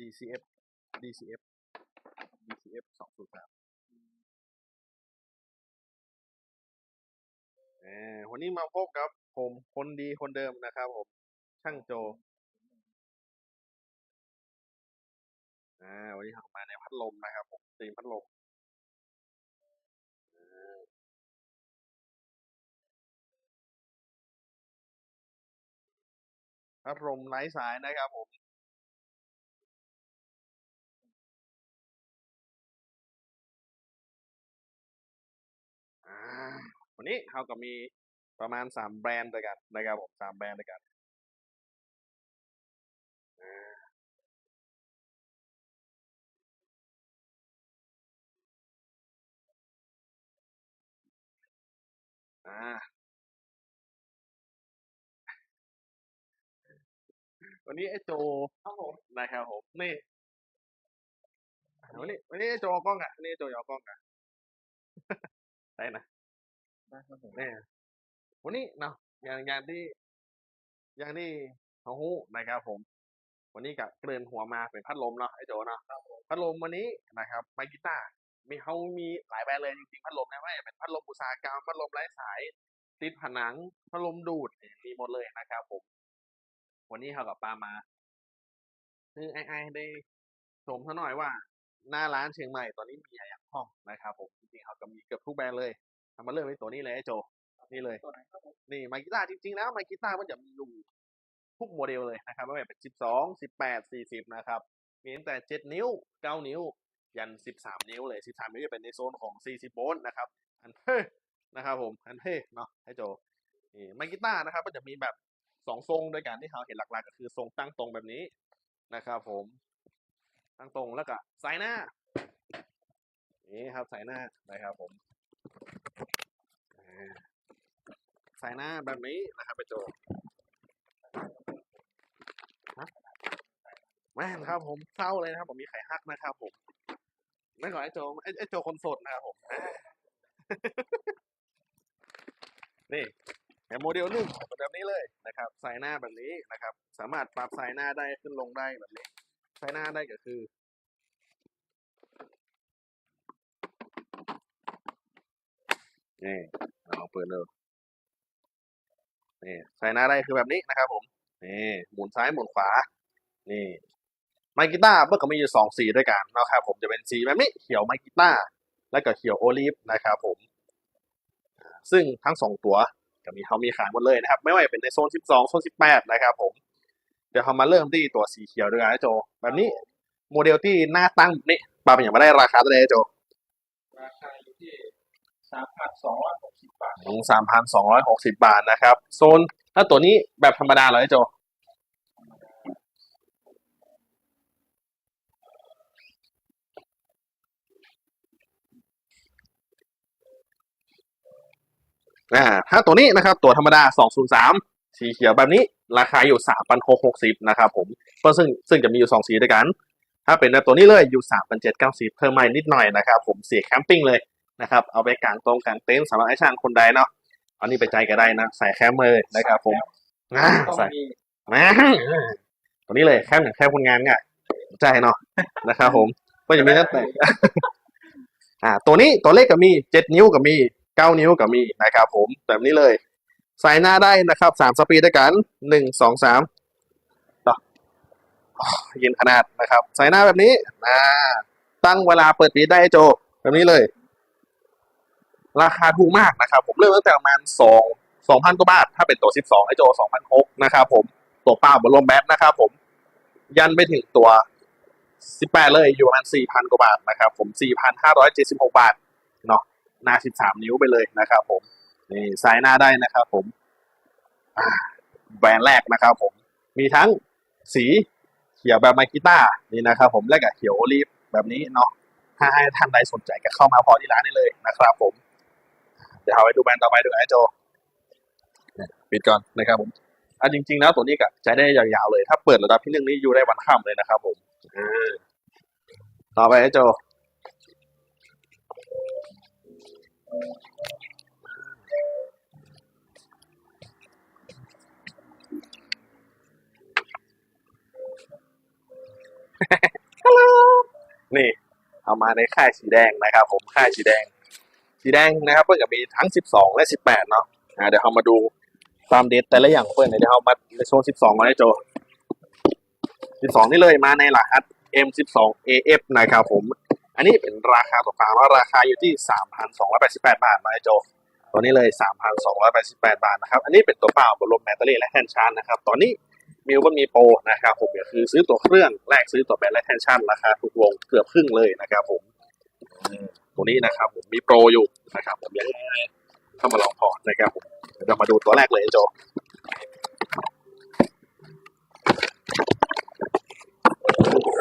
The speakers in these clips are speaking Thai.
DCF DCF DCF สองศูนย์สามเออวันนี้มาพบกับผมคนดีคนเดิมนะครับผม ช่างโจอ่าวันนี้เรามาในพัดลมนะครับผมตีมพัดลมพัดลมไร้สายนะครับผม วันนี้เราก็มีประมาณสามแบรนด์ด้วยกันนะครับผมสามแบรนด์ด้วยกันอ่าวันนี้ไอ้โจครับผมนะครับผมนี่วันนี้วันนี้ไอ้โจเอากล้องอะวันนี้ไอ้โจเอากล้องอะ ได้นะ ได้ครับผมเนี่ยวันนี้เนาะอย่างอย่างที่ อย่างที่เขาหู้นะครับผม วันนี้กับเกลื่อนหัวมาเป็นพัดลมเนาะไอ้โจเนาะพัดลมวันนี้นะครับไมกีตามีเขามีหลายแบรนด์เลยจริงๆพัดลมนะว่าเป็นพัดลมอุตสาหกรรมพัดลมไร้สาย ติดผนังพัดลมดูดมีหมดเลยนะครับผม วันนี้เขากับปามาคือไอ้ไอ้ได้ชมเขาหน่อยว่าหน้าร้านเชียงใหม่ตอนนี้มีอะไรอย่างห้องนะครับผมจริงๆเขาก็มีเกือบทุกแบรนด์เลย ทำมาเริ่มที่ตัวนี้เลยไอ้โจ นี่เลย ตัวไหนครับผมนี่ไมค์กีตาร์จริงๆแล้วไมค์กีตาร์มันจะมีอยู่ทุกโมเดลเลยนะครับไม่ว่าจะเป็น 12 18 40 นะครับ มีตั้งแต่ 7 นิ้ว 9 นิ้ว ยัน 13 นิ้วเลย 13 นิ้วจะเป็นในโซนของ 40 โวลต์นะครับ อันเท่นะครับผม อันเท่เนาะให้โจ นี่ไมค์กีตาร์นะครับก็จะมีแบบสองทรงด้วยกันที่เราเห็นหลักๆ ก็คือทรงตั้งตรงแบบนี้นะครับผม ตั้งตรงแล้วก็สายหน้า นี่ครับสายหน้านะครับผมอ่า สายหน้าแบบนี้นะครับไปโจฮะแม่นครับผมเศร้าเลยนะครับ ผมมีไข่ฮักนะครับผมไม่ก่อนไอ้โจไอ้ไอ้โจคนสดนะครับผมนี่แบบโมเดลนึ่งแบบนี้เลยนะครับใสายหน้าแบบนี้นะครับ สามารถปรับใสายหน้าได้ขึ้นลงได้แบบนี้ใสายหน้าได้ก็คือนี่เอาเปิดเลย นี่ใส่หน้าได้คือแบบนี้นะครับผมนี่หมุนซ้ายหมุนขวา นี่ไมกีตาร์เบิร์ก็มีอยู่สองสีด้วยกันนะครับผมจะเป็นสีแบบนี้เขียวไมกีตาร์และก็เขียวโอลิฟนะครับผม ซึ่งทั้งสองตัวก็มีเขามีขายหมดเลยนะครับ ไม่ว่าจะเป็นในโซน 12 โซน 18 นะครับผม เดี๋ยวเรามาเริ่มที่ตัวสีเขียวด้วยกันนะโจ แบบนี้โมเดลที่หน้าตั้งแบบนี้ปาเป็นอย่างมาได้ราคาเท่าไหร่นะโจ ราคาอยู่ที่สามพันสองร้อยหกสิบ ถึงสามพันสองร้อยหกสิบาทนะครับ โซน ถ้าตัวนี้แบบธรรมดาเหรอโจอ่าถ้าตัวนี้นะครับ ตัวธรรมดา 203 สีเขียวแบบนี้ราคาอยู่ 3,660 นะครับผมก็ซึ่งซึ่งจะมีอยู่ 2 สีด้วยกัน ถ้าเป็นแบบตัวนี้เลยอยู่ 3,790 เพิ่มมานิดหน่อยนะครับผมเสียแคมปิ้งเลย นะครับ เอาไปกางตรงกางเต็นท์สำหรับไอ้ช่างคนใดเนาะเอานี่ไปใจก็ได้นะใส่แคมป์เลยนะครับผมอ่าต้องใส่มีมาตัวนี้เลยแคมป์อย่างแคมป์คนงานไงใจเนาะนะครับผมก็จะมีตั้งแต่อ่า ตัวนี้ตัวเลขก็มีเจ็ดนิ้วก็มีเก้านิ้วก็มีนะครับผมแบบนี้เลยใส่หน้าได้นะครับสามสปีดด้วยกันหนึ่งสองสามต่ออ๋อเย็นขนาดนะครับ ใส่หน้าแบบนี้อ่าตั้งเวลาเปิดปีดได้โจ แบบนี้เลย ราคาถูกมากนะครับ ผมเริ่มตั้งแต่ประมาณสองสองพันกว่าบาท ถ้าเป็นตัวสิบสองไอโจสองพันหกนะครับผมตัวเปล่าบนรวมแบตนะครับผมยันไปถึงตัวสิบแปดเลยอยู่ประมาณสี่พันกว่าบาทนะครับผมสี่พันห้าร้อยเจ็ดสิบหกบาทเนาะหน้าสิบสามนิ้วไปเลยนะครับผมนี่สายหน้าได้นะครับผมแบรนด์แรกนะครับผมมีทั้งสีเขียวแบบไมค์กีตานี่นะครับผมและกับเขียวโอลีฟแบบนี้เนาะถ้าให้ท่านใดสนใจก็เข้ามาพอที่ร้านได้เลยนะครับผม ดี๋ยวเอาไปดูแบรนด์ต่อไปดูไอ้โจเนี่ยปิดก่อนนะครับผมอะจริง ๆ แล้วตัวนี้ก็ใช้ได้ยาวๆเลย ถ้าเปิดระดับที่หนึ่งนี่อยู่ได้วันค่ำเลยนะครับผมอ่าต่อไปไอ้โจอฮัลโหลนี่ เอามาในค่ายสีแดงนะครับผมค่ายสีแดง สีแดงนะครับเพื่อนก็มีทั้ง 12 และ 18 เนาะอ่าเดี๋ยวเรามาดูความเด็ดแต่ละอย่างเพื่อนเดี๋ยวเรามาในโซน12มาได้โจ 12 นี่เลยมาในรหัส M12 AF นะครับผม อันนี้เป็นราคาตัวกลางแล้วราคาอยู่ที่ 3,288 บาทมาได้โจ ตัวนี้เลย 3,288 บาทนะครับ อันนี้เป็นตัวเปล่าบนลมแบตเตอรี่และแทนชาร์นะครับ ตอนนี้มิวก็มีโปรนะครับผมก็คือซื้อตัวเครื่องแลกซื้อตัวแบตและแทนชาร์จราคาถูกลงเกือบครึ่งเลยนะครับผม ตัวนี้นะครับผมมีโปรอยู่นะครับผมยังไงเข้ามาลองพอร์ตนะครับผมเดี๋ยวเรามาดูตัวแรกเลยโจ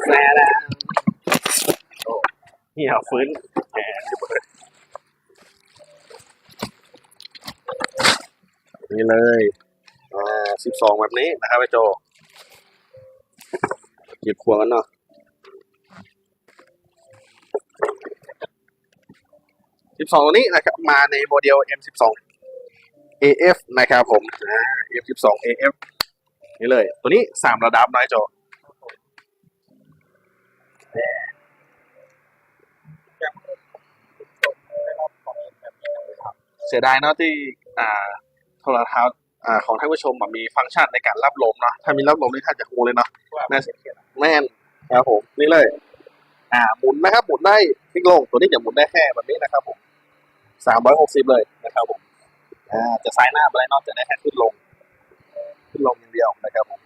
แซ่แล้วโอ้เหี่ยวฟื้นแหมอยู่เบิดนี่เลยอ่าสิบสองแบบนี้นะครับไอโจหยิบขวงกันเนาะ สิบสองตัวนี้นะครับมาในโมเดล M สิบสอง AF นะครับผม M สิบสอง AF นี่เลย ตัวนี้สามระดับนะไอโจเสียดายเนาะที่อ่าโทรทัศน์อ่าของท่านผู้ชมมีฟังก์ชันในการรับลมเนาะถ้ามีรับลมนี่ท่านจะงูเลยเนาะน่าเสียดายแม่นครับผมนี่เลย อ่าหมุนนะครับหมุนได้พลิกลงตัวนี้จะหมุนได้แค่แบบนี้นะครับผม สามร้อยหกสิบเลยนะครับผมจะซ้ายหน้าไปนอกจากได้แค่ขึ้นลง ขึ้นลงอย่างเดียวนะครับผม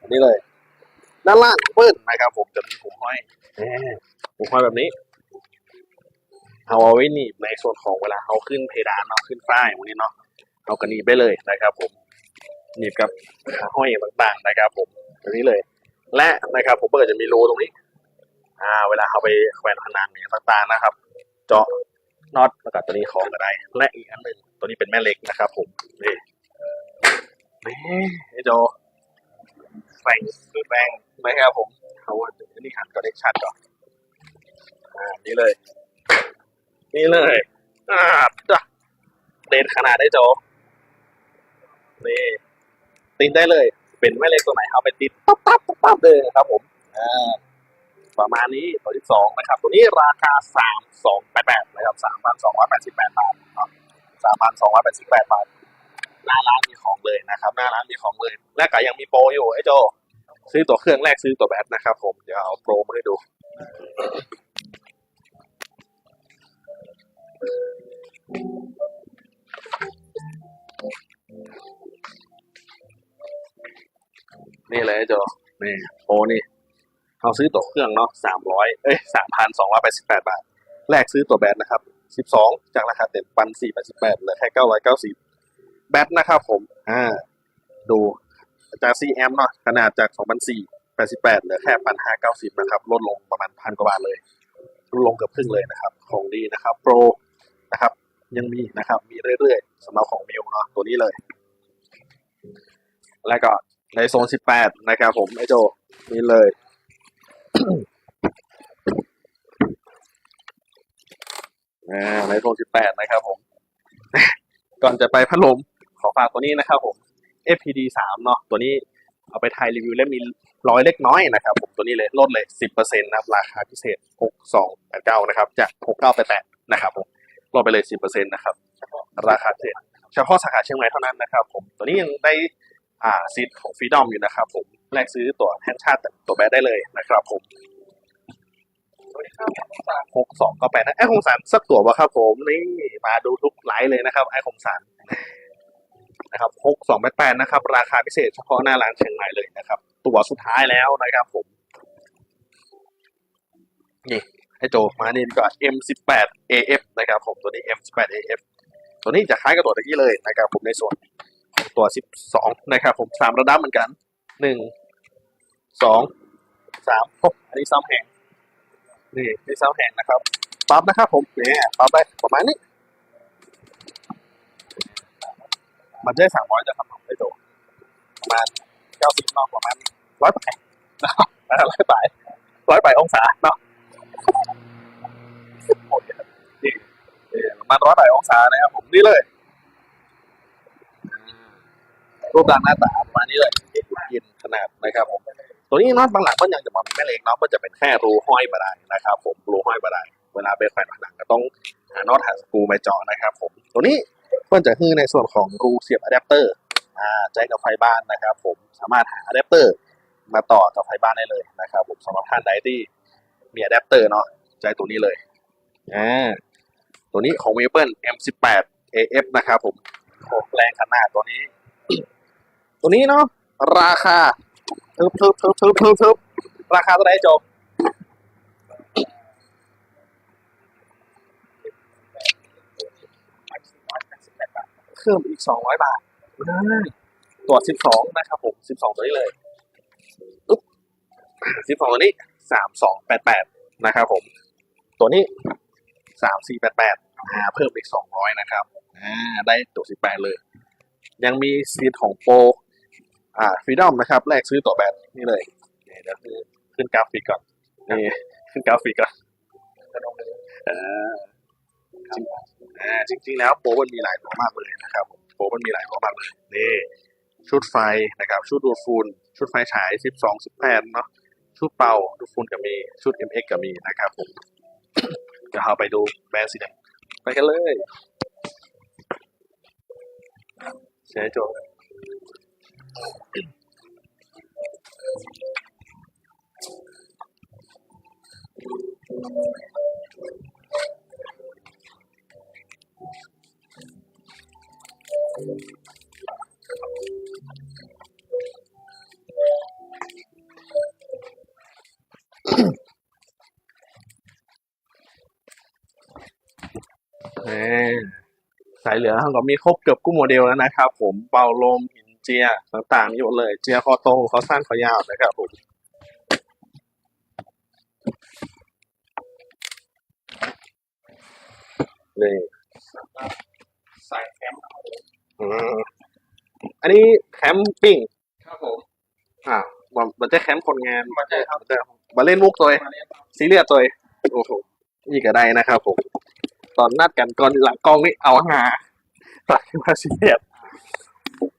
อันนี้เลย ด้านล่างเปิ้ลนะครับ ผมจะมีหูห้อยหมหูห้อยแบบนี้เอาเอาไว้หนีบในส่วนของเวลาเอาขึ้นเพดานเนาะขึ้นฝ้ายพวกนี้เนาะเอากระหนีบไปเลยนะครับ ผมหนีบกับขาห้อยต่างๆนะครับ ผมตัวนี้เลย และนะครับ ผมก็จะมีรูตรงนี้ อ่า เวลาเอาไปแขวนพนังเนี่ยต่างๆนะครับ เจาะ น็อตแล้วก็ตัวนี้ของก็ไดและอีกอันหนึ่งตัวนี้เป็นแม่เหล็กนะครับผมนี่นี่ไอ้โจแรงสุดแรงนะครับผมเอาอันนี้หันก็ได้ชัดก่อนอ่านี่เลย นี่เลยอ่าจ้ะเด่นขนาดได้โจนี่ติดได้เลย เป็นแม่เหล็กตัวไหนเอาไปติดปั๊บปั๊บปั๊บปั๊บเลยครับผมอ่า ประมาณนี้ตัวที่สองนะครับ ตัวนี้ราคาสามสองแปดแปดนะครับสามพันสองร้อยแปดสิบแปดบาทสามพันสองร้อยแปดสิบแปดบาทหน้าร้านมีของเลยนะครับ หน้าร้านมีของเลย และก็ยังมีโปรอยู่ไอ้โจซื้อตัวเครื่องแรกซื้อตัวแบตนะครับ ผมเดี๋ยวเอาโปรมาให้ดูนี่เลยไอ้โจนี่โปรนี่ เขาซื้อตัวเครื่องเนาะสามร้อยเอ้ยสามพันสองร้อยแปดสิบแปดบาทแลกซื้อตัวแบตนะครับสิบสองจากราคาเต็มปันสี่แปดสิบแปดเหลือแค่เก้าร้อยเก้าสิบแบตนะครับผม อ่า ดูจากซีแอมเนาะขนาดจากสองพันสี่แปดสิบแปดเหลือแค่พันห้าเก้าสิบนะครับ ลดลงประมาณพันกว่าบาทเลยลดลงเกือบครึ่งเลยนะครับ ของดีนะครับ โปรนะครับ ยังมีนะครับ มีเรื่อยๆสำหรับของมิวเนาะตัวนี้เลย แล้วก็ในโซนสิบแปดนะครับผมไอโจนี่เลย อ่าในโซน18นะครับผม ก่อนจะไปพัดลมขอฝากตัวนี้นะครับผม FPD 3เนาะตัวนี้เอาไปถ่ายรีวิวและมีร้อยเล็กน้อยนะครับผมตัวนี้เลยลดเลย10%นะครับราคาพิเศษ6289นะครับ จาก6988นะครับผมลดไปเลย10%นะครับ ราคาพิเศษเฉพาะสาขาเชียงใหม่เท่านั้นนะครับ ผมตัวนี้ยังได้อ่าซีทของฟรีดอมอยู่นะครับผม แลกซื้อตัวแทนชาติตัวแบดได้เลยนะครับผมสวัสดีครับสามหกสองก็ไปนะไอ้คงสารสักตัววะครับผมนี่มาดูทุกไลฟ์เลยนะครับไอ้คงสารนะครับหกสองแปดแปดนะครับ ราคาพิเศษเฉพาะหน้าร้านเชียงใหม่เลยนะครับ ตัวสุดท้ายแล้วนะครับผมนี่ไอ้โจมานี่ดีกว่า M18 AF นะครับผมตัวนี้ M18 AF ตัวนี้จะคล้ายกับตัวตะกี้เลยนะครับผมในส่วนของตัว 12 นะครับผมสามระดับเหมือนกัน หนึ่งสองสามอ,อันนี้ซ้ำแหงนี่นี่เสาแห่งนะครับปั๊บนะครับผมเนี่ยปั๊บได้ประมาณนี้ มันได้สามร้อยจะทำผมได้โดประมาณเก้าสิบนาะประมาณร้อยแปดนะครับร้อยแปดร้อยแปดองศาเนาะนี่นี่ประมาณร้อยแปดองศานะครับผมนี่เลยรูปร่างหน้าตาประมาณนี้เลย เย็นขนาดนะครับผมตัวนี้น็อตบางหลังมันยังจะมีแม่เหล็กเนาะมันจะเป็นแค่รูห้อยบาดายนะครับ ผมรูห้อยบาดายเวลาไปแขวนผนังก็ต้องหาน็อตหาสกรูไปเจาะนะครับ ผมตัวนี้เพื่อนจะคือในส่วนของรูเสียบอะแดปเตอร์อ่าใจกับไฟบ้านนะครับ ผมสามารถหาอะแดปเตอร์มาต่อกับไฟบ้านได้เลยนะครับ ผมสำหรับท่านใดที่มีอะแดปเตอร์เนาะใจตัวนี้เลยอ่าตัวนี้ของ Maple M18 AF นะครับ ผมแรงขนาดตัวนี้ ตัวนี้เนาะ ราคาทึบทึบทึบทึบทึบทึบราคาเท่าไหร่จบเพิ่มอีกสองร้อยบาทตัวสิบสองนะครับผมสิบสองตัวนี้เลยสิบสองตัวนี้สามสองแปดแปดนะครับผม ตัวนี้สามสี่แปดแปดเพิ่มอีกสองร้อยนะครับอ่าได้ตัวสิบแปดเลย ยังมีซีทของโปร อ่าฟรีดอมนะครับแรกซื้อตัวแบตนี่เลยนี่เดี๋ยวขึ้นกราฟิกก่อนนี่ขึ้นกราฟิกก่อนอ่าจริงจริงๆแล้วโปรมันมีหลายตัวมากเลยนะครับผมโปรมันมีหลายตัวมากเลยนี่ชุดไฟนะครับ ชุดดูดฝุ่นชุดไฟฉายสิบสองสิบแปดเนาะชุดเป่าดูดฝุ่นก็มี ชุด MX ก็มีนะครับผมเดี๋ยวเราไปดูแบรนด์สีแดงไปกันเลย เสียโจนี่ สายเหลืองเขาก็มีครบเกือบกู้โมเดลแล้วนะครับ ผมเป่าลมหิน เจียต่างๆมีหมดเลย เจียคอโตเขาสั้นเขายาวนะครับผมนี่ใส่แคมป์อืมอันนี้แคมปิ้งครับผมอ่ามันมันจะแคมป์คนงานมาใช่ครับมันจะมาเล่นมุกตัวเองมาเรียนครับซีเรียสตัวเองโอ้โหนี่ก็ได้นะครับผม ตอนนัดกันก่อนหลังกล้องนี่เอาหาหลังมาซีเรียส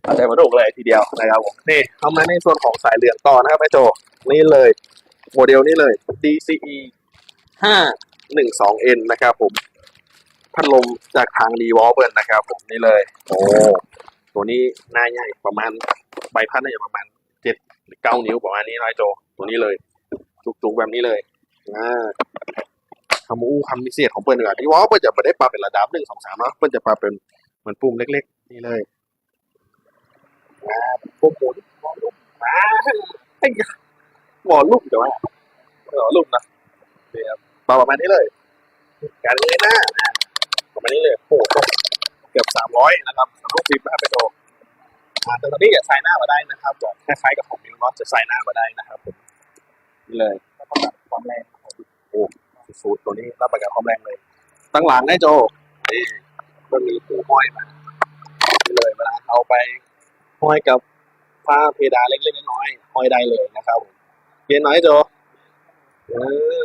เอาใจมาดูเลยทีเดียวนะครับผมนี่เข้ามาในส่วนของสายเหลืองต่อนะครับไอโจนี่เลยโมเดลนี้เลย DCE 512N นะครับผมพัดลมจากทางดีวอลเบิร์นะครับผมนี่เลย โอ้ตัวนี้หน้าใหญ่ประมาณใบพัดน่าจะประมาณเจ็ดเก้านิ้วประมาณนี้นะไอโจ ตัวนี้เลย จุกๆแบบนี้เลยอ่าคำอู้คำพิเศษของเปิ้ลดีกว่าที่ว่าเปิ้ลจะไม่ได้ปรับเป็นระดับหนึ่งสองสามเนาะเปิ้ลจะปรับเป็นเหมือนปุ่มเล็ก ๆ นี่เลย อ่าปุ่มหมอลลุ่มอ่าไอ้ยะวอลลุ่มแต่ว่าวอลลุ่มนะเดี๋ยวปรับประมาณนี้เลย การเลยหน้าประมาณนี้เลยโอ้โหเกือบสามร้อยนะครับสำหรับฟิล์มนะไปโตอ่าแต่ตอนนี้อย่าใส่หน้ามาได้นะครับแบบคล้ายๆกับของมิวเนาะจะใส่หน้ามาได้นะครับผมนี่เลยความแรงโอ้สูตรตัวนี้รับประกันความแรงเลย ตั้งหลังได้โจนี่มันมีหูห้อยมาเลยเวลาเอาไป ห้อยกับผ้าเพดานเล็กๆน้อยๆห้อยได้เลยนะครับผมเพียนน้อยโจเออ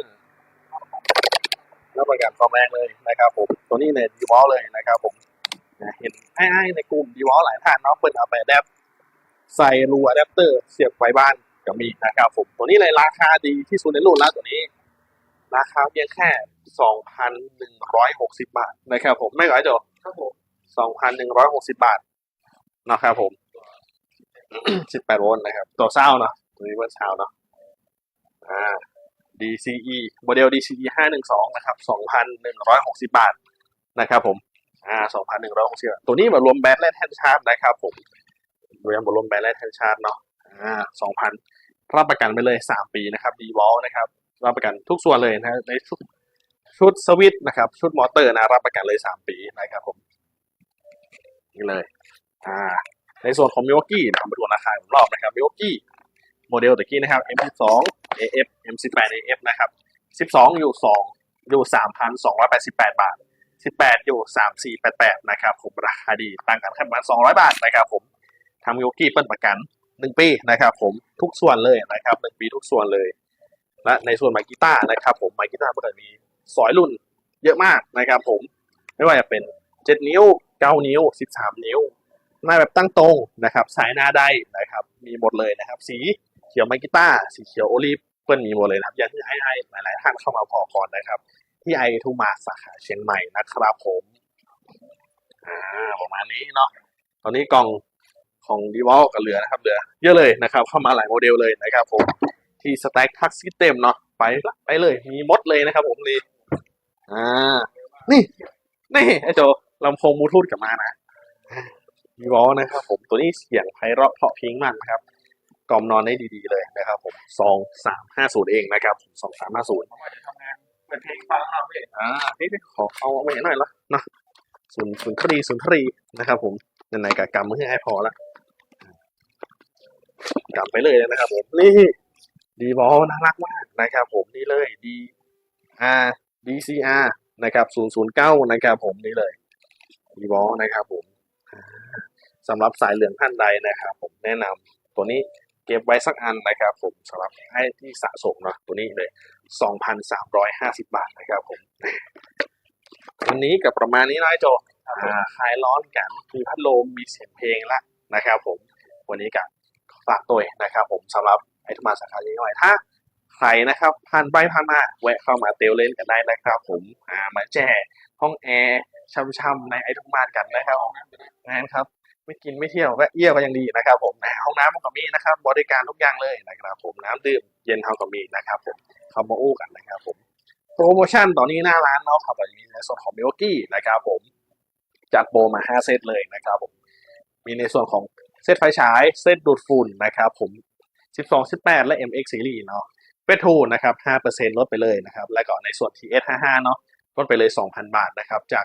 รับประกันความแรงเลยนะครับ ผม ตัวนี้เนี่ยดีวอลเลยนะครับ ผมนะเห็นไอ้ๆในกลุ่มดีวอลหลายท่านเนาะเปิดเอาไปแดปใส่รูอะแดปเตอร์เสียบไฟบ้านก็มีนะครับ ผม ตัวนี้เลยราคาดีที่สุดในรุ่นแล้วตัวนี้ ราคาเพียงแค่ 2,160 บาทนะครับ ผมไม่ไหวจบครับผม2,160 บาทนะครับผม 18โวลต์นะครับ ตัวเศร้าเนาะตัวนี้เป็นเศร้าเนาะอ่า DCE โมเดล DCE 512นะครับ2,160บาทนะครับผมอ่า2,160บาทตัวนี้มารวมแบตและแท่นชาร์จนะครับผมรวมรวมแบตและแท่นชาร์จเนาะอ่า2,000รับประกันไปเลย3ปีนะครับ d v o l นะครับ รับประกันทุกส่วนเลยนะในชุดชุดสวิตนะครับ ชุดมอเตอร์นะรับประกันเลยสามปีนะครับผมนี่เลย อ่า ในส่วนของมิวกี้นะครับมาดูราคาของรอบนะครับมิวกี้โมเดลตะกี้นะครับ M12 AF M18 AF นะครับ 12 อยู่ 2 อยู่ 3,288 บาท 18 อยู่ 3488 นะครับผมราคาดีต่างกันแค่ประมาณ 200 บาทนะครับผมทำมิวกี้เปิ้ลประกัน 1 ปีนะครับผมทุกส่วนเลยนะครับ 1 ปีทุกส่วนเลย และในส่วนไมกีต้านะครับผมไมกีต้าเมื่อมีสอยรุ่นเยอะมากนะครับผมไม่ว่าจะเป็น 7 นิ้ว 9 นิ้ว 13 นิ้ว หน้าแบบตั้งตรงนะครับสายหน้าได้นะครับ มีหมดเลยนะครับ สีขียวไมกิต้าสีเขียวโอลีฟเปิ้ลมีหมดเลยนะครับอย่างที่ไอ้ไอ้หลาย ๆ ท่านเข้ามาพอก่อนนะครับ ที่ไอทูมาสาขาเชียงใหม่นะครับผมอ่าประมาณนี้เนาะตอนนี้กล่องของดีวอลกับเหลือนะครับเหลือเยอะเลยนะครับ เข้ามาหลายโมเดลเลยนะครับผมที่สแต็กทักซิสเต็มเนาะไปละไปเลยมีมดเลยนะครับผมนี่อ่านี่นี่ไอโจลำโพงบลูทูธกลับมานะ ดีวอลนะครับผมตัวนี้เสียงไพเราะเพราะพริ้งมากนะครับกล่อมนอนได้ดีๆเลยนะครับ ผมสองสามห้าศูนย์เองนะครับสองสามห้าศูนย์เพราะว่าจะทำงานเปิดเพลงฟังเราพี่อ่านี่ขอเอาไว้หน่อยละเนาะศูนย์ศูนย์คดีศูนย์คดีนะครับ ผมไหนๆกับกำมือให้พอละกำไปเลยนะครับ ผมนี่ดีบอลน่ารักมากนะครับ ผมนี่เลยดีอาดีซีอานะครับศูนย์ศูนย์เก้านะครับผมนี่เลยดีบอลนะครับผมอ่า สำหรับสายเหลืองท่านใดนะครับผมแนะนำตัวนี้เก็บไว้สักอันนะครับผมสำหรับให้ที่สะสมเนาะตัวนี้เลย 2,350 บาทนะครับผมวันนี้กับประมาณนี้นะไอ้โจอ่าคลายร้อนกันมีพัดลมมีเสียงเพลงละนะครับผมวันนี้กับฝากตัวนะครับผมสำหรับไอทมาสาขานี้หน่อยถ้าใครนะครับผ่านไปผ่านมาแวะเข้ามาเตลเล่นกันได้นะครับ ผมอ่ามาแจ้ห้องแอร์ช่ำๆในไอทุกมานกันนะครับผมงานครับ ไม่กินไม่เที่ยวก็เยี่ยวก็ยังดีนะครับ ผมอ่าห้องน้ำมันก็มีนะครับ บริการทุกอย่างเลยนะครับผมน้ำดื่มเย็นเท่าก็มีนะครับ ผมเข้ามาอู้กันนะครับ ผมโปรโมชั่นตอนนี้หน้าร้านเนาะครับมีในส่วนของมิวกี้นะครับ ผมจัดโปรมา 5 เซตเลยนะครับ ผม มีในส่วนของเซตไฟฉาย เซตดูดฝุ่นนะครับ ผม 12 18 และ MX Series เนาะเปทรนะครับ5%ลดไปเลยนะครับ และก็ในส่วน TS55 เนาะลดไปเลย 2,000 บาทนะครับ จาก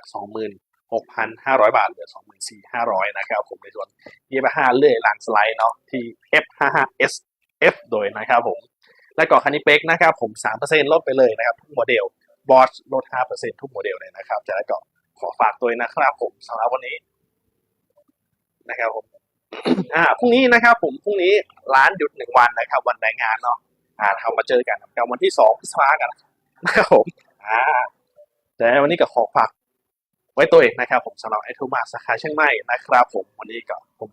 6,500 บาทเหลือ 24,500 นะครับผมในส่วน E5 เลื่อยหลังสไลด์เนาะที่ F55S F โดยนะครับผม และก่อคันนี้เป็กนะครับผม 3%ลดไปเลยนะครับ ทุกโมเดลบอสลด 5%ทุกโมเดลเลยนะครับจะได้ก็ขอฝากตัวนะครับผมสำหรับวันนี้นะครับผมอ่าพรุ่งนี้นะครับผมพรุ่งนี้ร้านหยุดหนึ่งวันนะครับ วันแรงงานเนาะอ่าเรามาเจอกันกับวันที่สองพฤษภากันนะครับผมอ่าแต่วันนี้ก็ขอฝาก ไว้ตัวเองนะครับผมสำหรับไอทูมาสาขาเชียงใหม่นะครับผมวันนี้ก็ผม